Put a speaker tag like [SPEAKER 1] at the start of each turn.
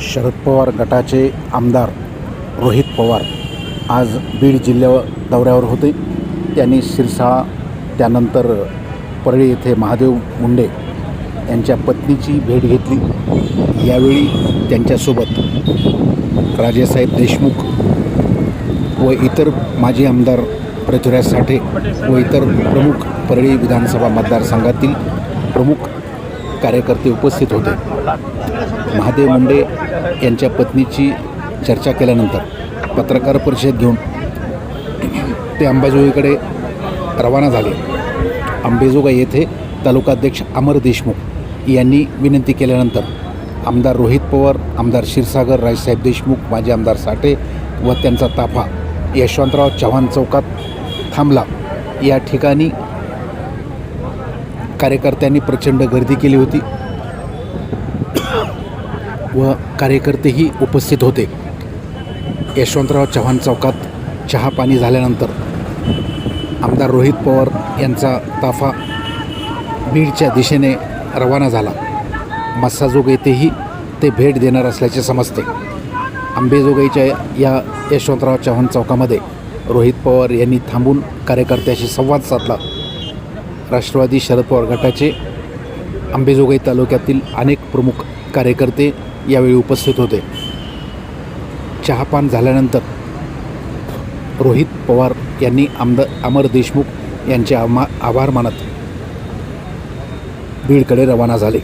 [SPEAKER 1] शरद पवार गटाचे आमदार रोहित पवार आज बीड जिल्ह्यावर दौऱ्यावर होते. त्यांनी शिरसाळा त्यानंतर परळी येथे महादेव मुंडे यांच्या पत्नीची भेट घेतली. यावेळी त्यांच्यासोबत राजेसाहेब देशमुख व इतर माजी आमदार पृथ्वीराज साठे व इतर प्रमुख परळी विधानसभा मतदारसंघातील प्रमुख कार्यकर्ते उपस्थित होते. महादेव मुंडे यांच्या पत्नीची चर्चा केल्यानंतर पत्रकार परिषद घेऊन ते अंबाजोगाईकडे रवाना झाले. अंबेजोगाई येथे तालुकाध्यक्ष अमर देशमुख यांनी विनंती केल्यानंतर आमदार रोहित पवार आमदार क्षीरसागर राजसाहेब देशमुख माजी आमदार साठे व त्यांचा ताफा यशवंतराव चव्हाण चौकात थांबला. या ठिकाणी कार्यकर्त्यांनी प्रचंड गर्दी केली होती. व कार्यकर्तेही उपस्थित होते. यशवंतराव चव्हाण चौकात चहा पाणी झाल्यानंतर आमदार रोहित पवार यांचा ताफा बीडच्या दिशेने रवाना झाला. मस्साजोग येथेही ते भेट देणार असल्याचे समजते. आंबेजोगाईच्या या यशवंतराव चव्हाण चौकामध्ये रोहित पवार यांनी थांबून कार्यकर्त्याशी संवाद साधला. राष्ट्रवादी शरद पवार गटाचे आंबेजोगाई तालुक्यातील अनेक प्रमुख कार्यकर्ते यावेळी उपस्थित होते. चहापान झाल्यानंतर रोहित पवार यांनी आमदार अमर देशमुख यांचे आमा आभार मानत बीडकडे रवाना झाले.